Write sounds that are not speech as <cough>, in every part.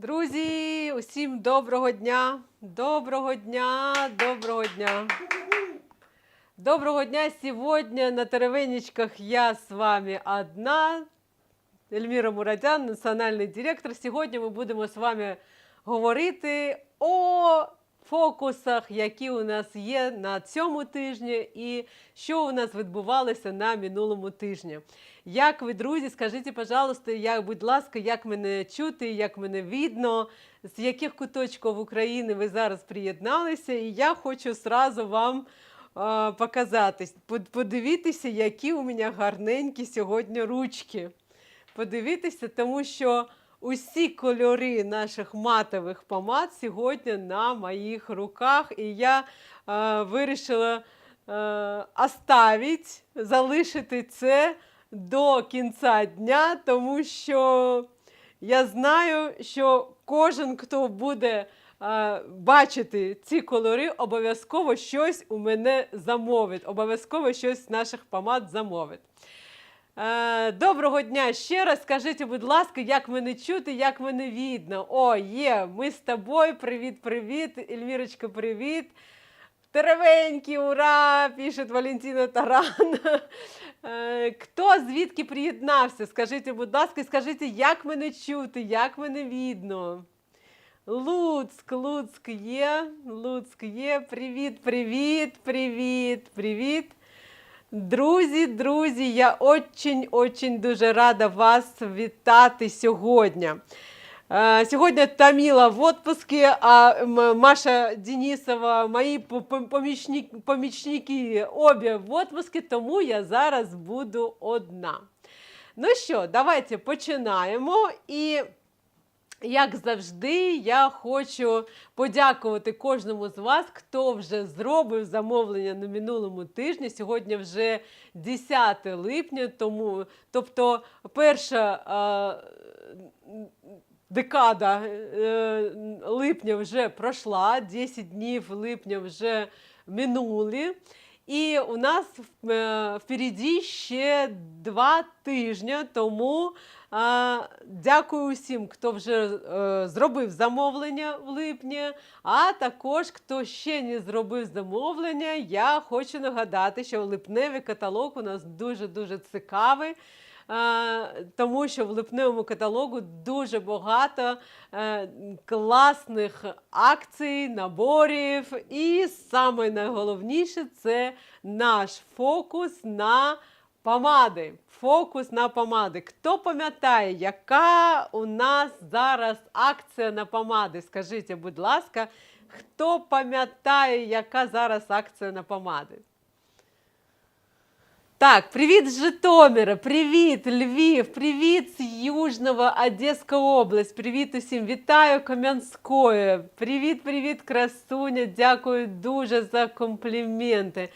Друзі, усім доброго дня! Доброго дня, доброго дня! Доброго дня! Сегодня на Теревенечках я с вами одна, Ельміра Мурадян, національний директор. Сьогодні ми будемо з вами говорити о фокусах, які у нас є на цьому тижні, і що у нас відбувалося на минулому тижні. Як ви, друзі, скажіть, пожалуйста, як, будь ласка, як мене чути, як мене видно, з яких куточків України ви зараз приєдналися, і я хочу сразу вам а, показати, под- подивитися, які у мене гарненькі сьогодні ручки. Подивитися, тому що усі кольори наших матових помад сьогодні на моїх руках, і я е, вирішила е, оставить, залишити це до кінця дня, тому що я знаю, що кожен, хто буде е, бачити ці кольори, обов'язково щось у мене замовить, обов'язково щось з наших помад замовить. Е, Доброго дня ще раз. Скажіть, будь ласка, як мене чути, як мене видно? О, є, ми з тобою. Привіт, привіт. Ельмірочка, привіт. Теревенькі, ура! пише Валентина Таран. Е, Хто звідки приєднався? Скажіть, будь ласка, скажіть, як мене чути, як мене видно? Луцьк, Луцьк є, Луцьк є. Привіт, привіт, привіт, привіт. Друзі, друзі, я очень-очень дуже рада вас вітати сьогодні. Сьогодні Таміла в отпуску, а Маша Денисова, мої по- по- помічник- помічники обі в отпуску, тому я зараз буду одна. Ну що, давайте починаємо. І як завжди, я хочу подякувати кожному з вас, хто вже зробив замовлення на минулому тижні. Сьогодні вже 10 липня, тому, тобто перша декада е, липня вже пройшла, 10 днів липня вже минули. І у нас е, впереді ще два тижні, тому дякую усім, хто вже е, зробив замовлення в липні. А також, хто ще не зробив замовлення, я хочу нагадати, що липневий каталог у нас дуже-дуже цікавий. Тому що в липневому каталогу дуже багато е, класних акцій, наборів. І саме найголовніше це наш фокус на помади. Фокус на помади. Хто пам'ятає, яка у нас зараз акція на помади? Скажіть, будь ласка, хто пам'ятає, яка зараз акція на помади? Так, привіт з Житомира, привіт, Львів, привіт з Южного Одеська область, привіт усім, вітаю Кам'янської, привіт, привіт, красуня, дякую дуже за компліменти.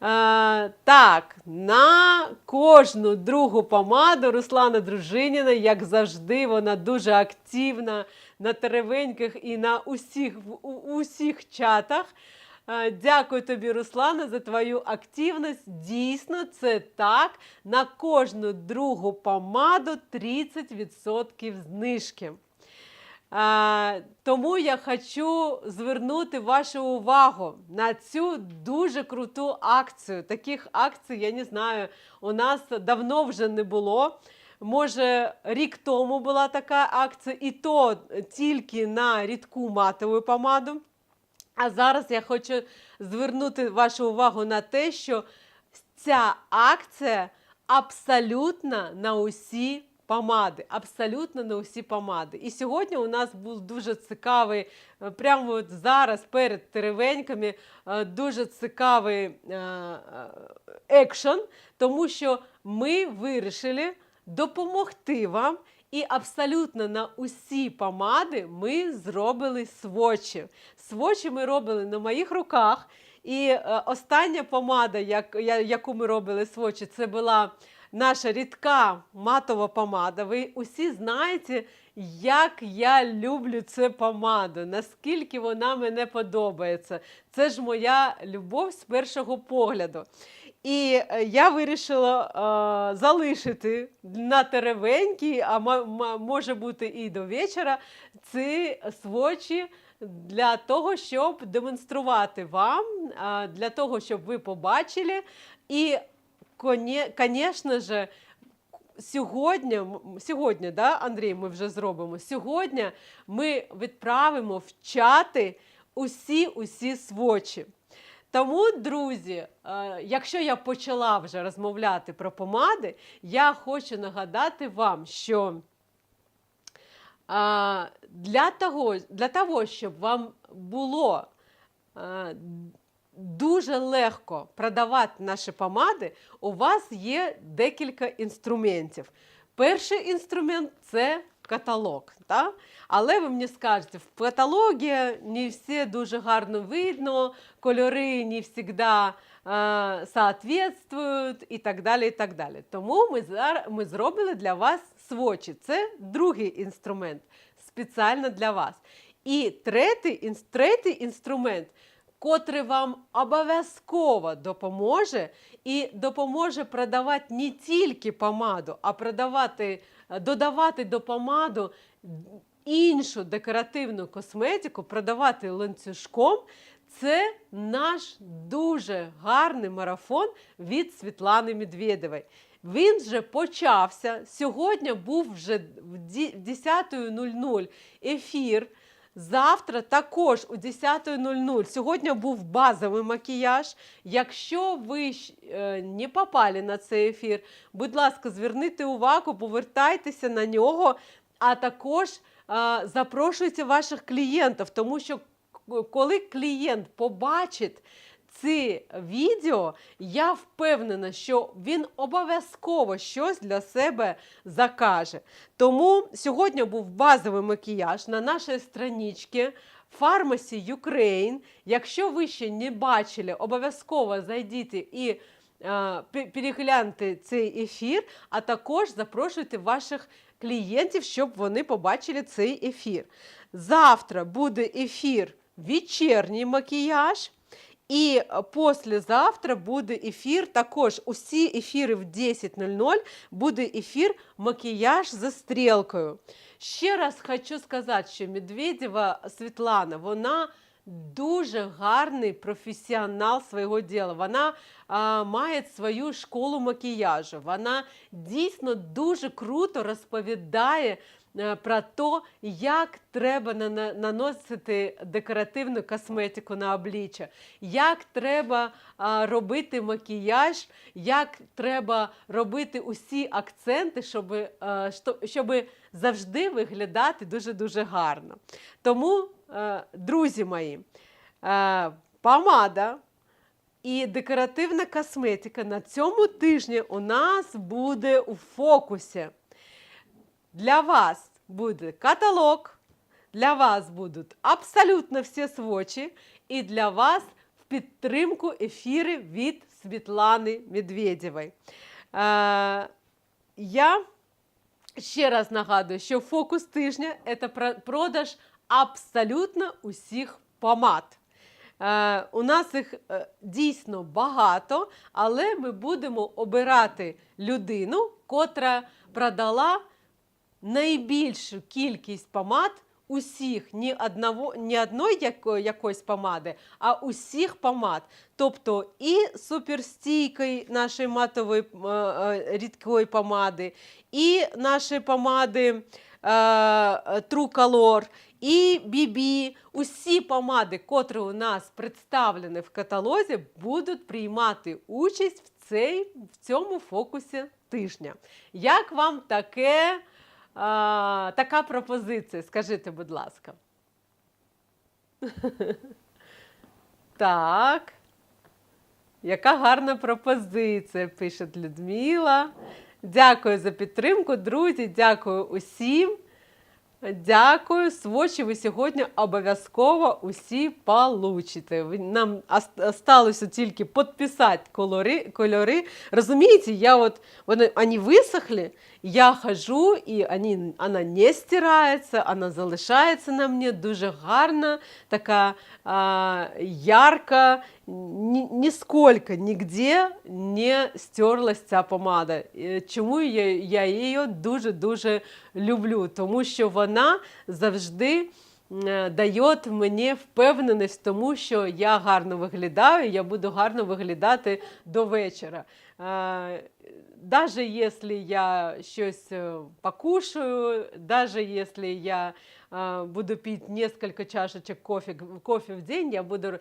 А, так, на кожну другу помаду Руслана Дружиніна, як завжди, вона дуже активна на теревеньках і на усіх, усіх чатах. Е, Дякую тобі, Руслана, за твою активність. Дійсно, це так. На кожну другу помаду 30% знижки. Е, Тому я хочу звернути вашу увагу на цю дуже круту акцію. Таких акцій, я не знаю, у нас давно вже не було. Може, рік тому була така акція, і то тільки на рідку матову помаду. А зараз я хочу звернути вашу увагу на те, що ця акція абсолютно на усі помади. Абсолютно на усі помади. І сьогодні у нас був дуже цікавий, е, прямо от зараз перед теревеньками, е, дуже цікавий е, екшен, тому що ми вирішили допомогти вам. І абсолютно на усі помади ми зробили свочі. Свочі ми робили на моїх руках. І е, остання помада, яку ми робили свочі, це була наша рідка матова помада. Ви усі знаєте, як я люблю цю помаду, наскільки вона мене подобається. Це ж моя любов з першого погляду. І е, я вирішила е, залишити на теревенькі, а може бути і до вечора, ці свочі для того, щоб демонструвати вам, а, для того, щоб ви побачили. І, звісно ж, сьогодні, сьогодні, да, Андрій, ми вже зробимо. Сьогодні ми відправимо в чати усі усі свочі. Тому, друзі, е, якщо я почала вже розмовляти про помади, я хочу нагадати вам, що для того, для того, щоб вам було дуже легко продавати наші помади, у вас є декілька інструментів. Перший інструмент це каталог. Та? Але ви мені скажете, в каталогі не всі дуже гарно видно, кольори не завжди соответствують і так далі. і так далі. Тому ми, ми зробили для вас свочі. Це другий інструмент спеціально для вас. І третій, третій інструмент, котрий вам обов'язково допоможе і допоможе продавати не тільки помаду, а продавати, е, додавати до помаду іншу декоративну косметику, продавати ланцюжком. Це наш дуже гарний марафон від Світлани Медведєвої. Він вже почався. Сьогодні був вже в 10.00 ефір. Завтра також о 10.00. Сьогодні був базовий макіяж. Якщо ви е, не попали на цей ефір, будь ласка, зверніть увагу, повертайтеся на нього, а також е, запрошуйте ваших клієнтів, тому що коли клієнт побачить це відео, я впевнена, що він обов'язково щось для себе закаже. Тому сьогодні був базовий макіяж на нашій страничці Pharmacy Ukraine. Якщо ви ще не бачили, обов'язково зайдіть і е, перегляньте цей ефір, а також запрошуйте ваших клієнтів, щоб вони побачили цей ефір. Завтра буде ефір вечірній макіяж. І е, післязавтра буде ефір. Також усі ефіри в 10.00 буде ефір макіяж за стрілкою. Ще раз хочу сказати, що Медведєва Світлана, вона дуже гарний професіонал свого діла. Вона а, має свою школу макіяжу. Вона дійсно дуже круто розповідає про те, як треба наносити декоративну косметику на обличчя, як треба робити макіяж, як треба робити усі акценти, щоб, е, щоб завжди виглядати дуже-дуже гарно. Тому, е, друзі мої, е, помада і декоративна косметика на цьому тижні у нас буде у фокусі. Для вас буде каталог, для вас будуть абсолютно всі свочі, і для вас в підтримку ефіри від Світлани Медведєвої. Е, я ще раз нагадую, що фокус тижня це про- продаж абсолютно усіх помад. Е, у нас їх е, дійсно багато, але ми будемо обирати людину, котра продала найбільшу кількість помад усіх, ні, одного, ні одної яко- якоїсь помади, а усіх помад. Тобто і суперстійкої нашої матової е, е, рідкої помади, і наші помади е, True Color, і BB, усі помади, котрі у нас представлені в каталозі, будуть приймати участь в, цей, в цьому фокусі тижня. Як вам таке, а, така пропозиція? Скажіть, будь ласка. <laughs> Так. Яка гарна пропозиція, пише Людмила. Дякую за підтримку, друзі. Дякую усім. Дякую, свочі ви сьогодні обов'язково усі получите. Нам осталося тільки підписати кольори. кольори. Розумієте, я от, вони, вони висохли, я хожу, і вони, вона не стирається, вона залишається на мені дуже гарна, така а, ярка, ні, нісколько нігде не стерлась ця помада. Е, Чому я, я її дуже-дуже люблю? Тому що вона завжди е, дає мені впевненість тому, що я гарно виглядаю, я буду гарно виглядати до вечора. Е, Даже якщо я щось е, покушаю, даже якщо я е, буду пити несколько чашечок кофе, кофе в день, я буду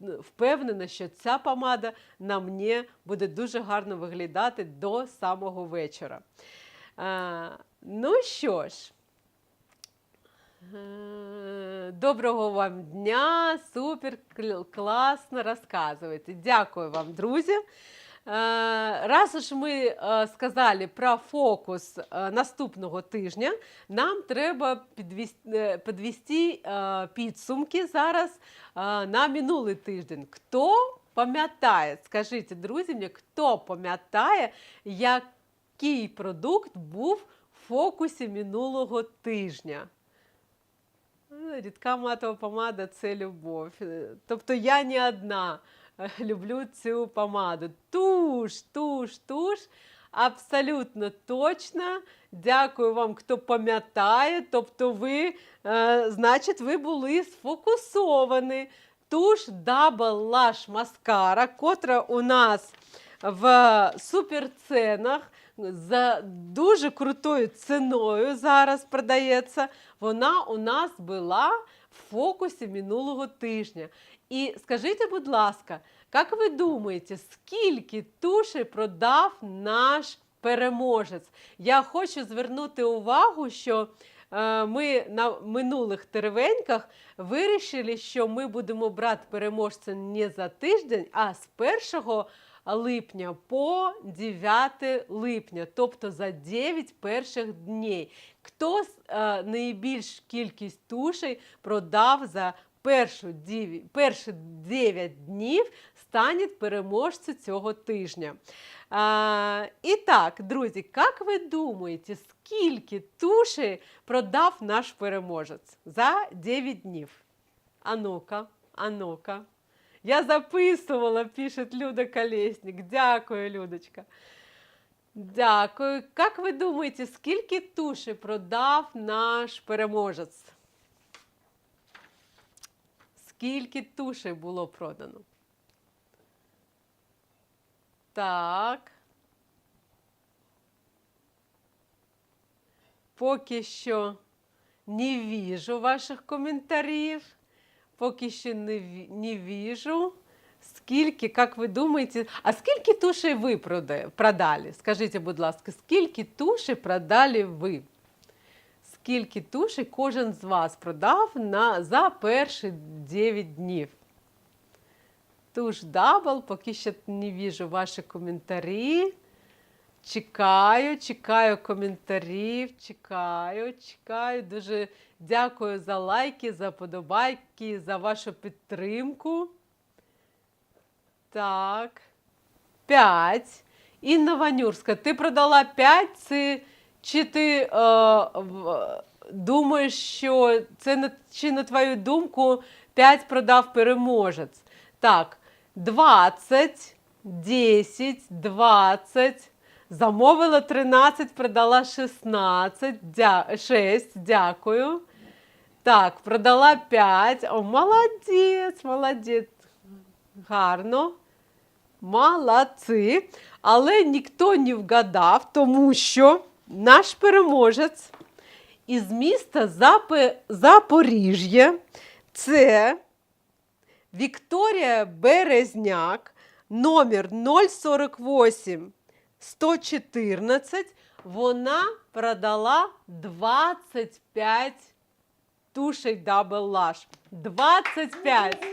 впевнена, що ця помада на мені буде дуже гарно виглядати до самого вечора. Ну що ж, Е, Доброго вам дня, супер кл- класно розказуєте. Дякую вам, друзі. Е, Раз уж ми е, сказали про фокус е, наступного тижня, нам треба підвести підсумки зараз на минулий тиждень. Хто пам'ятає, скажіть, друзі, мені, хто пам'ятає, який продукт був в фокусі минулого тижня? Рідка матова помада це любов. Тобто я не одна <laughs> люблю цю помаду. Туш, туш, туш. Абсолютно точно. Дякую вам, хто пам'ятає. Тобто, ви, е, значить, ви були сфокусовані. Туш Double Lash Mascara, котра у нас в суперценах за дуже крутою ціною зараз продається. Вона у нас була в фокусі минулого тижня. І скажіть, будь ласка, як ви думаєте, скільки тушей продав наш переможець? Я хочу звернути увагу, що е, ми на минулих теревеньках вирішили, що ми будемо брати переможця не за тиждень, а з 1 липня по 9 липня, тобто за 9 перших днів. Хто е, найбільш кількість тушей продав за перші 9 днів, стане переможцем цього тижня. А, і так, друзі, як ви думаєте, скільки тушей продав наш переможець за 9 днів? А ну-ка, а ну-ка. Я записувала, пише Люда Колесник. Дякую, Людочка. Дякую. Як ви думаєте, скільки туші продав наш переможець? Скільки тушей було продано? Так. Поки що не віжу ваших коментарів. Поки що не, не віжу. Скільки, як ви думаєте, а скільки тушей ви продали? Скажіть, будь ласка, скільки тушей продали ви? Скільки тушей кожен з вас продав на, за перші 9 днів? Туш дабл, поки що не віжу ваші коментарі. Чекаю, чекаю коментарів, чекаю, чекаю. Дуже дякую за лайки, за подобайки, за вашу підтримку. Так. П'ять. Інна Ванюрська, ти продала п'ять, це, чи ти е, думаєш, що це на, чи на твою думку 5 продав переможець? Так, 20, 10, 20. Замовила 13, продала 16, дя... 6, дякую. Так, продала 5. О, молодець, молодець. Гарно. Молодці. Але ніхто не вгадав, тому що наш переможець із міста Запи... Запоріжжя це Вікторія Березняк, номер 048 114. Вона продала 25 тушей Double Lash. 25.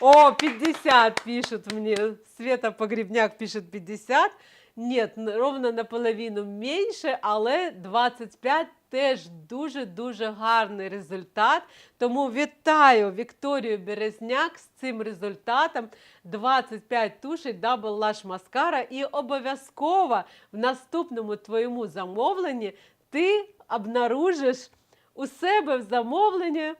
О, 50 пишут мне. Света Погребняк пишет 50. Нет, ровно наполовину менше, але 25 теж дуже-дуже гарний результат. Тому вітаю Вікторію Березняк з цим результатом. 25 тушей Double Lash Mascara. І обов'язково в наступному твоєму замовленні ти обнаружиш у себе в замовленні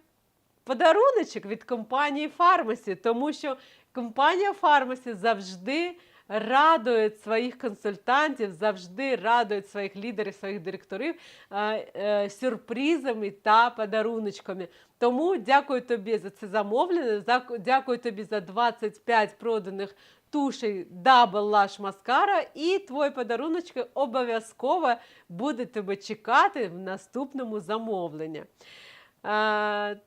подаруночок від компанії Фармасі, тому що компанія Фармасі завжди радує своїх консультантів, завжди радує своїх лідерів, своїх директорів е, сюрпризами та подаруночками. Тому дякую тобі за це замовлення. Дякую тобі за 25 проданих тушей Double Lash Mascara. І твої подаруночки обов'язково буде тебе чекати в наступному замовленні. Е,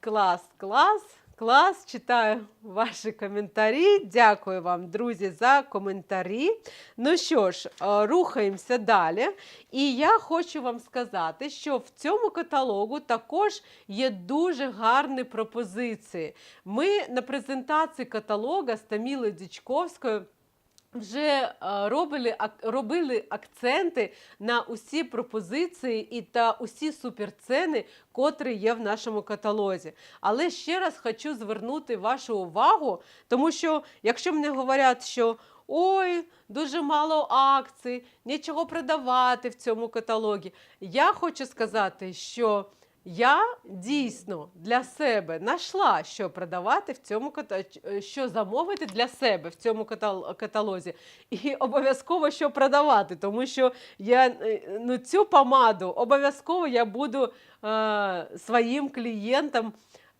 клас, клас. Клас, читаю ваші коментарі. Дякую вам, друзі, за коментарі. Ну що ж, е, рухаємося далі. І я хочу вам сказати, що в цьому каталогу також є дуже гарні пропозиції. Ми на презентації каталога з Тамілою Дічковською. Вже е, робили, робили акценти на усі пропозиції і та усі суперціни, котрі є в нашому каталозі. Але ще раз хочу звернути вашу увагу, тому що якщо мені говорять, що ой, дуже мало акцій, нічого продавати в цьому каталогі, я хочу сказати, що я дійсно для себе знайшла, що продавати в цьому ката- що замовити для себе в цьому катал- каталозі, і обов'язково що продавати, тому що я е, ну, цю помаду обов'язково я буду е, своїм клієнтам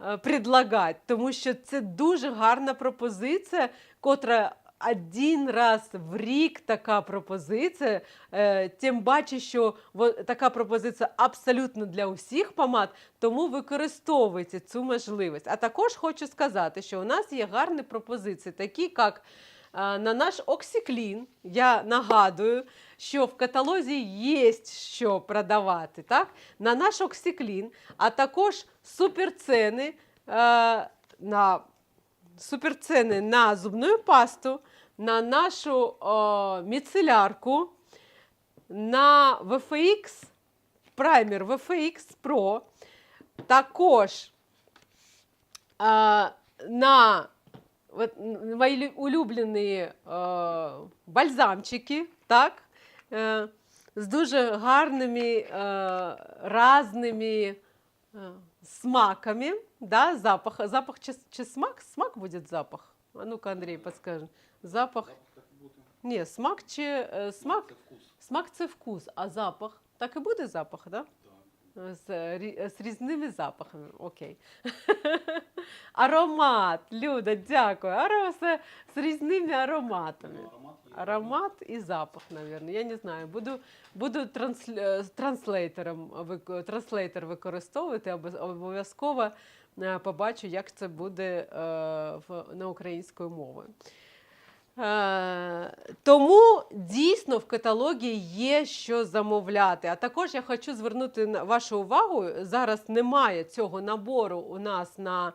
е, предлагати, тому що це дуже гарна пропозиція, котра. Один раз в рік така пропозиція, е, тим паче, що така пропозиція абсолютно для усіх помад, тому використовуйте цю можливість. А також хочу сказати, що у нас є гарні пропозиції, такі як е, на наш Оксіклін. Я нагадую, що в каталозі є що продавати. Так? На наш Оксіклін, а також суперціни е, на суперціни на зубну пасту, на нашу о, міцелярку, на VFX, праймер VFX Pro, також а, на от, мої улюблені е, бальзамчики, так? Е, з дуже гарними е, разними е, смаками, да, запах, запах чи, чи смак? Смак буде запах? А ну-ка, Андрій, подскажи. Запах. Ні, смак чи е, смак? Смак це вкус, а запах. Так і буде запах, так? З, з різними запахами. Окей. <laughs> Аромат. Люда, дякую. Аромат з, з різними ароматами. Аромат і запах, мабуть. Я не знаю. Буду, буду е, транслейтером транслейтер використовувати, обов'язково е, побачу, як це буде е, в, на українською мовою. Е, тому дійсно в каталогі є що замовляти. А також я хочу звернути вашу увагу. Зараз немає цього набору у нас на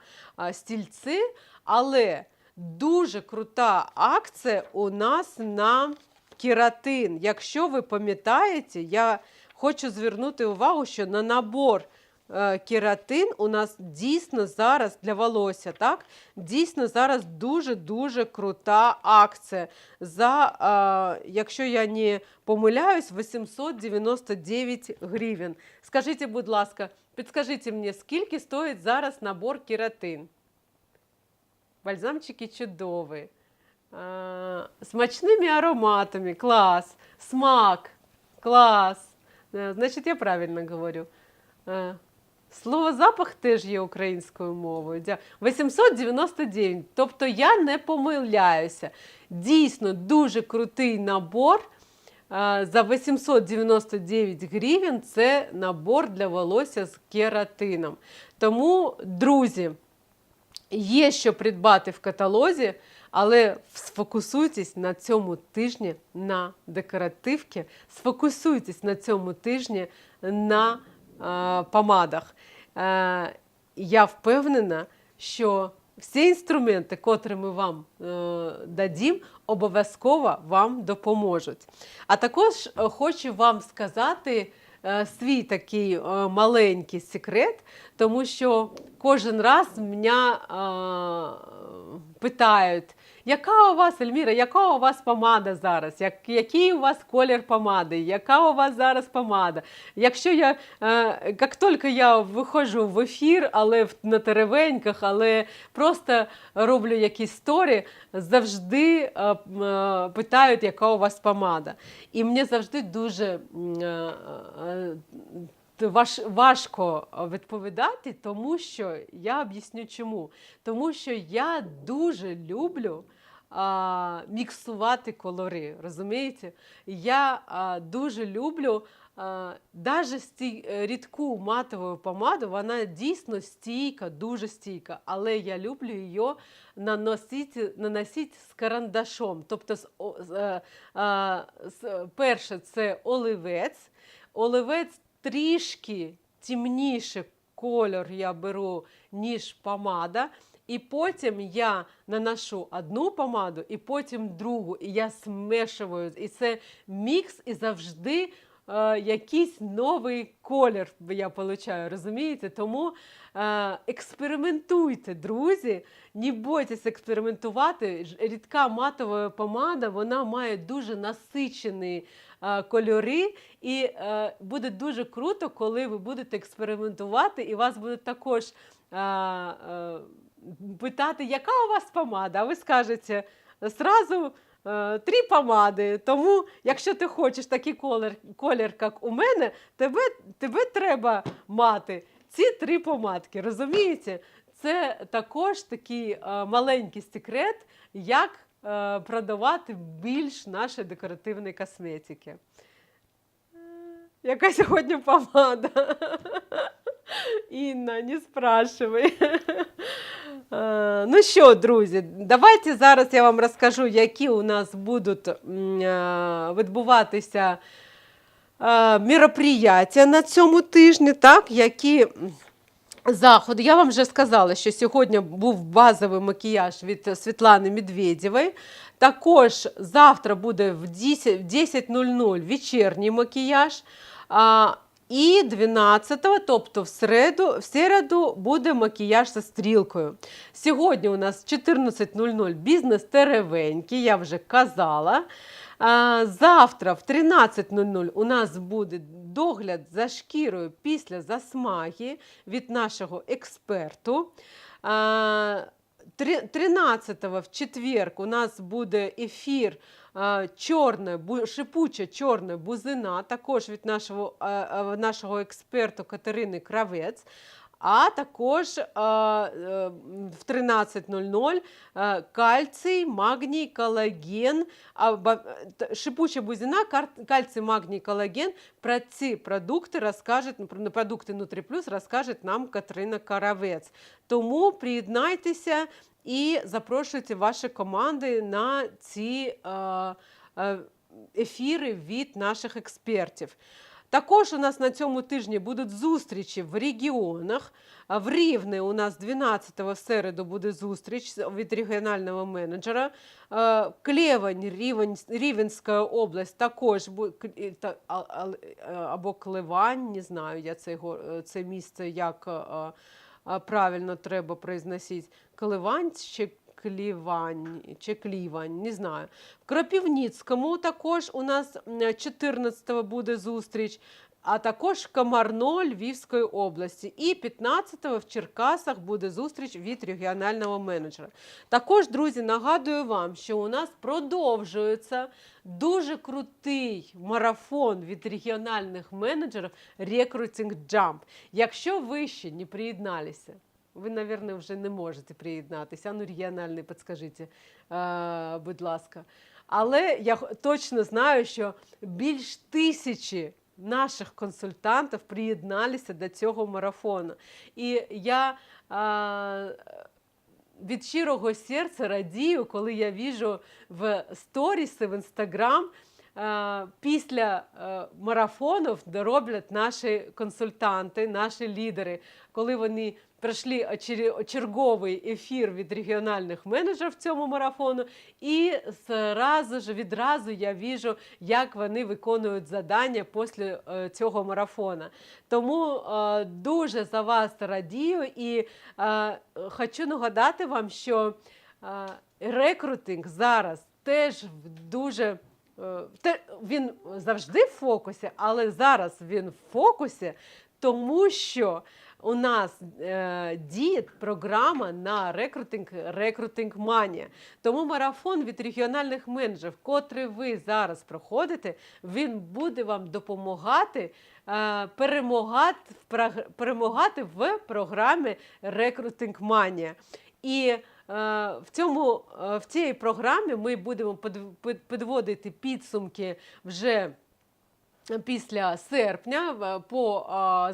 стільці, але дуже крута акція у нас на кератин. Якщо ви пам'ятаєте, я хочу звернути увагу, що на набор е, кератин у нас дійсно зараз для волосся, так? Дійсно зараз дуже-дуже крута акція. За, е, якщо я не помиляюсь, 899 гривень. Скажіть, будь ласка, підскажіть мені, скільки стоїть зараз набор кератин? Бальзамчики чудові. Е, смачними ароматами, клас. Смак, клас. Е, Значить, я правильно говорю. Слово запах теж є українською мовою. 899. Тобто я не помиляюся. Дійсно дуже крутий набор. За 899 гривень це набор для волосся з кератином. Тому, друзі, є що придбати в каталозі, але сфокусуйтесь на цьому тижні на декоративки, сфокусуйтесь на цьому тижні на помадах. Е, я впевнена, що всі інструменти, котрі ми вам е, дадім, обов'язково вам допоможуть. А також е, хочу вам сказати е, свій такий е, маленький секрет, тому що кожен раз мене е, питають, яка у вас, Ельміра, яка у вас помада зараз? Як, який у вас колір помади? Яка у вас зараз помада? Якщо я, е, як тільки я виходжу в ефір, але в- на теревеньках, але просто роблю якісь сторі, завжди е, е, питають, яка у вас помада. І мені завжди дуже е, е, важ, важко відповідати, тому що я об'ясню чому. Тому що я дуже люблю а, міксувати кольори. Розумієте? Я а, дуже люблю. А, Даже сті, е, рідку матову помаду, вона дійсно стійка, дуже стійка, але я люблю її наносити, наносити з карандашом. Тобто, з, о- е, а, з- перше, це оливець. Оливець трішки темніше кольор я беру, ніж помада. І потім я наношу одну помаду, і потім другу, і я смешую. І це мікс, і завжди е, якийсь новий колір я получаю, розумієте? Тому е, експериментуйте, друзі, не бойтесь експериментувати. Рідка матова помада вона має дуже насичені е, кольори, і е, буде дуже круто, коли ви будете експериментувати, і вас будуть також. е, е, питати, яка у вас помада, а ви скажете зразу е, три помади. Тому, якщо ти хочеш такий колір, колір як у мене, тебе, тебе треба мати ці три помадки. Розумієте? Це також такий е, маленький секрет, як е, продавати більш нашої декоративної косметики. Яка сьогодні помада? <laughs> Інна, не спрашивай. Е, Ну що, друзі, давайте зараз я вам розкажу, які у нас будуть е, відбуватися е, мероприятия на цьому тижні, так, які заходи. Я вам вже сказала, що сьогодні був базовий макіяж від Світлани Медведєвої. Також завтра буде в 10.00 вечірній макіяж. І 12-го, тобто в середу, в середу буде макіяж зі стрілкою. Сьогодні у нас 14.00 бізнес теревенький, я вже казала. Завтра в 13.00 у нас буде догляд за шкірою після засмаги від нашого експерту. А, 13-го в четвер у нас буде ефір чорне, шипуча чорна бузина, також від нашого, а, а, нашого експерту Катерини Кравець. А також е, в 13.00 е, кальцій, магній, колаген, шипуча бузина, кальцій, магній, колаген. Про ці продукти розкаже, про продукти Нутріплюс розкаже нам Катерина Каравець. Тому приєднайтеся і запрошуйте ваші команди на ці е, е, ефіри від наших експертів. Також у нас на цьому тижні будуть зустрічі в регіонах. В Рівне у нас 12 в середу буде зустріч від регіонального менеджера. Е, Клевань, Рівень, Рівенська область також е, або Клевань, не знаю, я це, е, це місце як е, е, правильно треба произносити. Клевань чи Клівань, чи Клівань, не знаю. В Кропівницькому також у нас 14-го буде зустріч, а також Комарно Львівської області. І 15-го в Черкасах буде зустріч від регіонального менеджера. Також, друзі, нагадую вам, що у нас продовжується дуже крутий марафон від регіональних менеджерів Recruiting Jump. Якщо ви ще не приєдналися, ви, мабуть, вже не можете приєднатися. Ну, регіональний, підскажіть, е, будь ласка. Але я точно знаю, що більш тисячі наших консультантів приєдналися до цього марафону. І я а, від щирого серця радію, коли я віжу в сторіси в інстаграм. Після е, марафонів дороблять наші консультанти, наші лідери, коли вони пройшли черговий ефір від регіональних менеджерів в цьому марафону, і зразу ж відразу я віжу, як вони виконують завдання після е, цього марафона. Тому е, дуже за вас радію і е, хочу нагадати вам, що рекрутинг зараз теж дуже. Він завжди в фокусі, але зараз він в фокусі, тому що у нас е, діє програма на рекрутинг рекрутинг манія. Тому марафон від регіональних менеджерів, котрий ви зараз проходите, він буде вам допомагати е, перемагати, перемагати в програмі Рекрутинг Манія. І е, в, цьому, е, в цій програмі ми будемо підводити підсумки вже після серпня, по,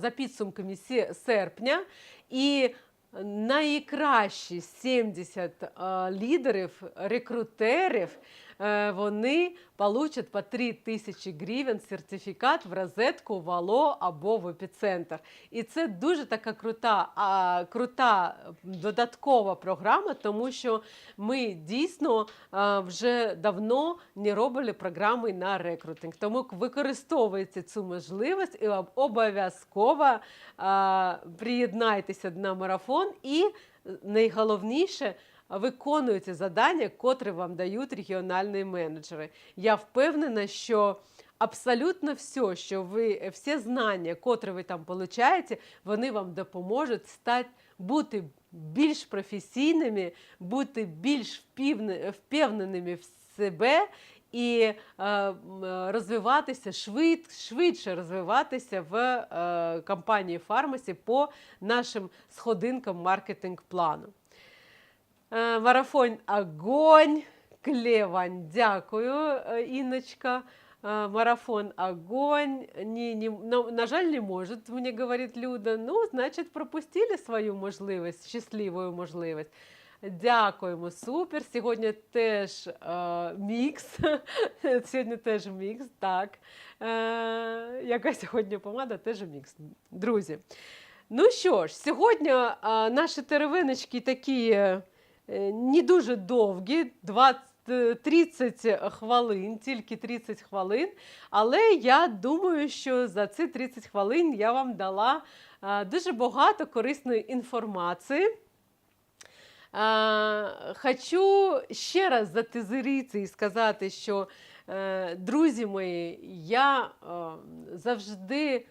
за підсумками серпня. І найкращі 70 лідерів, рекрутерів, вони получать по 3 тисячі гривень сертифікат в розетку, вало або в епіцентр. І це дуже така крута, а, крута додаткова програма, тому що ми дійсно а, вже давно не робили програми на рекрутинг. Тому використовуйте цю можливість і об- обов'язково а, приєднайтеся на марафон і найголовніше. Виконуйте завдання, котрі вам дають регіональні менеджери. Я впевнена, що абсолютно все, що ви, всі знання, котрі ви там получаєте, вони вам допоможуть стати бути більш професійними, бути більш впевненими в себе і е, розвиватися швид, швидше розвиватися в е, компанії Фармасі по нашим сходинкам маркетинг-плану. Е, Марафон Огонь. Клевань, дякую, е, Інночка. Е, Марафон Огонь. Не, не, на, жаль, не может, мне говорит Люда. Ну, значить, пропустили свою можливість, щасливу можливість. Дякуємо, супер. Сьогодні теж е, мікс. <laughs> Сьогодні теж мікс, так. Е, яка сьогодні помада, теж мікс. Друзі. Ну що ж, сьогодні е, наші теревиночки такі е, не дуже довгі, 20, е, 30 хвилин, тільки 30 хвилин. Але я думаю, що за ці 30 хвилин я вам дала е, дуже багато корисної інформації. Е, Хочу ще раз затизерити і сказати, що, е, друзі мої, я е, завжди е,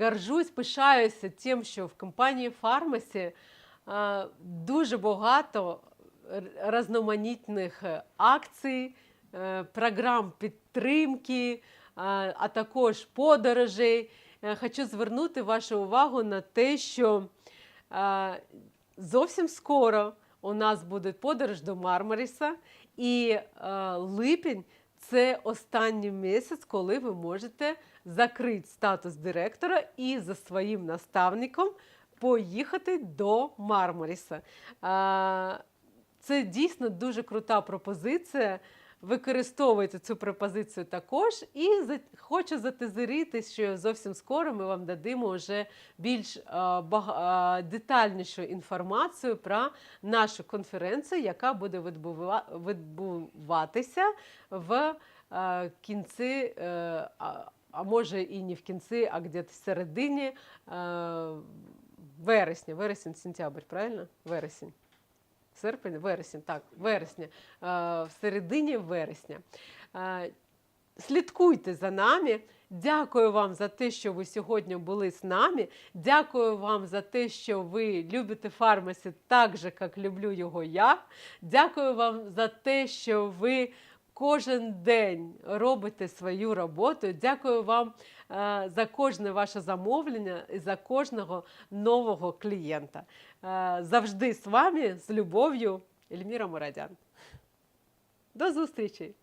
горжусь, пишаюся тим, що в компанії Фармасі е, дуже багато різноманітних е, акцій, е, програм підтримки, е, а також подорожей. Е, Хочу звернути вашу увагу на те, що е, зовсім скоро у нас буде подорож до Мармаріса, і е, липень це останній місяць, коли ви можете закрити статус директора і за своїм наставником поїхати до Мармаріса. Це дійсно дуже крута пропозиція. Використовуйте цю пропозицію також. І хочу затизерити, що зовсім скоро ми вам дадимо вже більш детальнішу інформацію про нашу конференцію, яка буде відбуватися в кінці, е, а, може і не в кінці, а где-то в середині е, вересня, вересень, сентябрь, правильно? Вересень. Серпень, вересень, так, вересня, в середині вересня. Слідкуйте за нами. Дякую вам за те, що ви сьогодні були з нами. Дякую вам за те, що ви любите фармасі так же, як люблю його я. Дякую вам за те, що ви кожен день робите свою роботу. Дякую вам за кожне ваше замовлення і за кожного нового клієнта. Е, Завжди з вами з любов'ю Ельміра Мурадян. До зустрічі!